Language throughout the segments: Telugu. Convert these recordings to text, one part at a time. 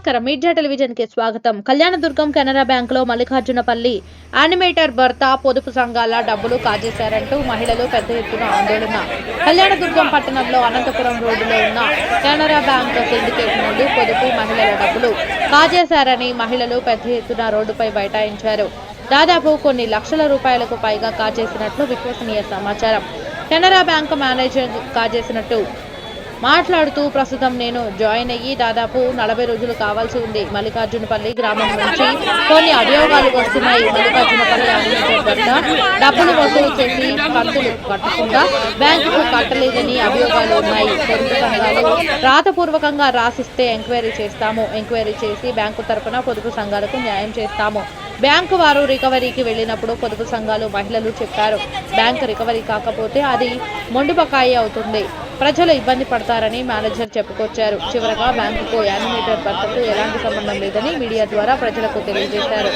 నమస్కారం. మీడియా టెలివిజన్కి స్వాగతం. కళ్యాణదుర్గం కెనరా బ్యాంక్లో మల్లికార్జునపల్లి యానిమేటర్ భర్త పొదుపు సంఘాల డబ్బులు కాజేశారంటూ మహిళలు పెద్ద ఎత్తున ఆందోళన. కళ్యాణదుర్గం పట్టణంలో అనంతపురం రోడ్డులో ఉన్న కెనరా బ్యాంక్ సిండికేట్ నుండి పొదుపు మహిళల డబ్బులు కాజేశారని మహిళలు పెద్ద ఎత్తున రోడ్డుపై బైఠాయించారు. దాదాపు కొన్ని లక్షల రూపాయలకు పైగా కాజేసినట్లు విశ్వసనీయ సమాచారం. కెనరా బ్యాంక్ మేనేజర్ కాజేసినట్టు మాట్లాడుతూ ప్రస్తుతం నేను జాయిన్ అయ్యి దాదాపు నలభై రోజులు కావాల్సి ఉంది. మల్లికార్జునపల్లి గ్రామం నుంచి కొన్ని అభియోగాలు వస్తున్నాయి. మల్లికార్జునపల్లి వద్ద డబ్బులు వసూలు చేసి కంతులు కట్టకుండా బ్యాంకుకు కట్టలేదని అభియోగాలు ఉన్నాయి. సంఘాలు రాతపూర్వకంగా రాసిస్తే ఎంక్వైరీ చేస్తాము. ఎంక్వైరీ చేసి బ్యాంకు తరపున పొదుపు సంఘాలకు న్యాయం చేస్తాము. బ్యాంకు వారు రికవరీకి వెళ్ళినప్పుడు పొదుపు సంఘాలు మహిళలు చెప్పారు. బ్యాంకు రికవరీ కాకపోతే అది మొండి బకాయి అవుతుంది. ప్రజలు ఇబ్బంది పడతారని మేనేజర్ చెప్పుకొచ్చారు. చివరగా బ్యాంకుకు యానిమేటర్ భర్తకు ఎలాంటి సంబంధం లేదని మీడియా ద్వారా ప్రజలకు తెలియజేశారు.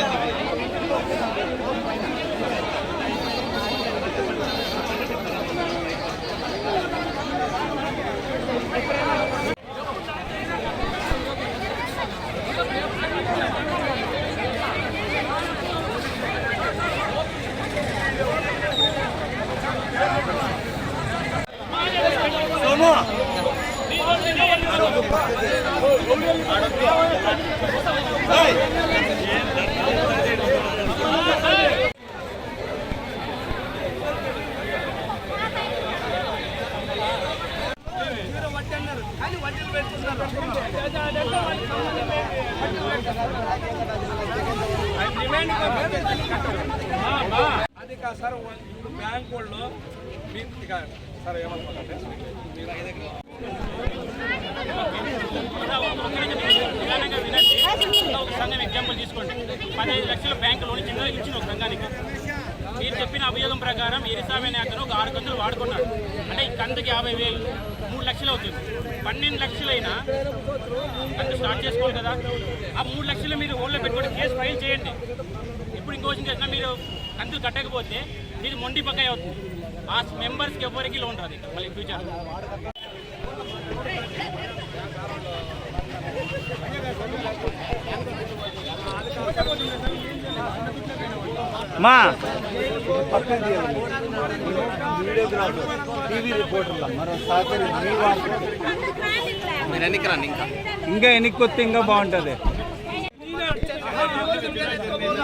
అది కాదు సార్ ఇప్పుడు బ్యాంక్ వాళ్ళు మీకు సార్ ఏమనుకోవాలంటే ఒక సంఘం ఎగ్జాంపుల్ తీసుకోండి. పదిహేను లక్షల బ్యాంకు లోన్ ఇచ్చిందో? ఇచ్చిన ఒక సంఘానికి. మీరు చెప్పిన అభియోగం ప్రకారం ఎరిసామైన అతను ఒక ఆరు గంటలు వాడుకున్నాడు. అంటే ఈ కందుకి యాభై వేలు మూడు లక్షలు అవుతుంది. పన్నెండు లక్షలైనా కందు స్టార్ట్ చేసుకోవాలి కదా. ఆ మూడు లక్షలు మీరు ఓన్లో పెట్టుకొని కేసు ఫైల్ చేయండి. ఇప్పుడు ఇంకో చేసినా మీరు కంతులు కట్టకపోతే మీరు మొండి పక్కాయి అవుతుంది. ఆ మెంబర్స్కి ఎవరికి లోన్ రాదు ఇక మళ్ళీ ఫ్యూచర్ మా. ఇంకా? ఎన్నికి కొత్త ఇంకా బాగుంటది నీళ్ళు పోతే నీళ్ళు పోతే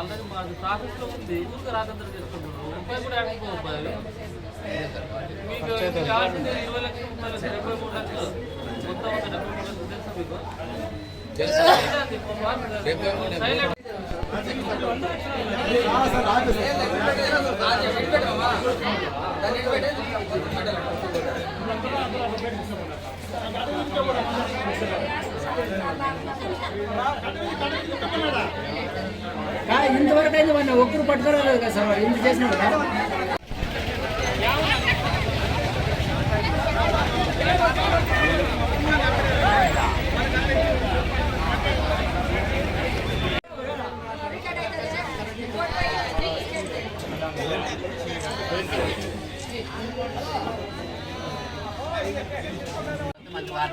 ఆల్రెడీ మాది ప్రాసెస్ ఉంది ఊరికి రాతందరూ చేసుకుంటున్నారు రూపాయి కూడా ఆడుకోవాలి మీకు కావాల్సింది ఇరవై లక్షలు ముప్పై లక్షలు డెబ్బై మూడు లక్షలు మొత్తం ఒక డెబ్బై మూడు లక్షలు తెలుసా మీకు ఇంతవరకు అయింది వాడిని ఒక్కరు పట్టుకోలేదు కదా సార్ ఇంత చేసినాడు కదా.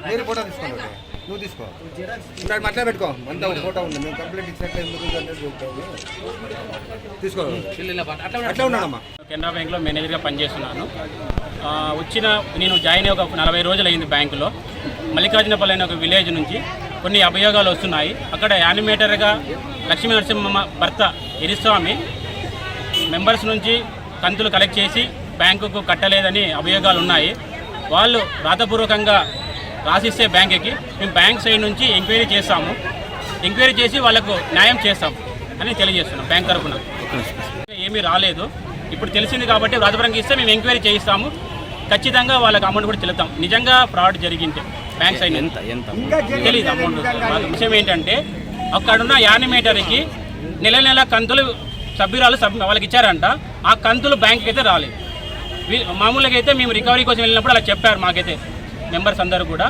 మీరు ఫోటో తీసుకోండి నువ్వు తీసుకో. ఇక్కడ మట్లా పెట్టుకో. అంతా ఫోటో ఉంది. మేము కంప్లైంట్ ఇచ్చినట్టు ఎందుకు తీసుకో. అట్లా ఉన్నానమ్మా కెనరా బ్యాంక్లో మేనేజర్గా పనిచేస్తున్నాను. వచ్చిన నేను జాయిన్ అయ్యి ఒక నలభై రోజులు అయింది బ్యాంకులో. మల్లికార్జునపల్లి అనే ఒక విలేజ్ నుంచి కొన్ని అభియోగాలు వస్తున్నాయి. అక్కడ యానిమేటర్గా లక్ష్మీ నరసింహ భర్త ఎరిస్వామి మెంబర్స్ నుంచి కంతులు కలెక్ట్ చేసి బ్యాంకుకు కట్టలేదని అభియోగాలు ఉన్నాయి. వాళ్ళు రాతపూర్వకంగా రాసిస్తే బ్యాంకుకి. మేము బ్యాంక్ సైడ్ నుంచి ఎంక్వైరీ చేస్తాము. ఎంక్వైరీ చేసి వాళ్ళకు న్యాయం చేస్తాం అని తెలియజేస్తున్నాం బ్యాంక్ తరఫున. ఏమీ రాలేదు. ఇప్పుడు తెలిసింది కాబట్టి వ్రాతపరంగా ఇస్తే మేము ఎంక్వైరీ చేయిస్తాము. ఖచ్చితంగా వాళ్ళకి అమౌంట్ కూడా చెల్లుతాం. నిజంగా ఫ్రాడ్ జరిగింటే బ్యాంక్ సైడ్ ఎంత ఎంత? తెలియదు అమౌంట్ విషయం ఏంటంటే అక్కడున్న యానిమేటర్కి నెల నెల కంతులు సభ్యురాలు సబ్ వాళ్ళకి ఇచ్చారంట. ఆ కంతులు బ్యాంక్కి అయితే రాలేదు మామూలుగా అయితే మేము రికవరీ కోసం వెళ్ళినప్పుడు అలా చెప్పారు మాకైతే. మెంబర్స్ అందరూ కూడా.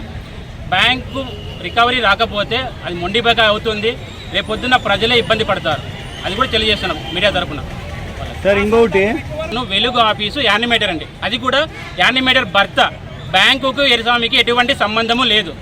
బ్యాంకు రికవరీ రాకపోతే అది మొండిపోక అవుతుంది. రేపొద్దున ప్రజలే ఇబ్బంది పడతారు. అది కూడా తెలియజేస్తున్నాం మీడియా తరపున. సార్ ఇంకొకటి. వెలుగు ఆఫీసు యానిమేటర్ అండి. అది కూడా యానిమేటర్ భర్త. బ్యాంకుకు ఎరిస్వామికి ఎటువంటి సంబంధము లేదు.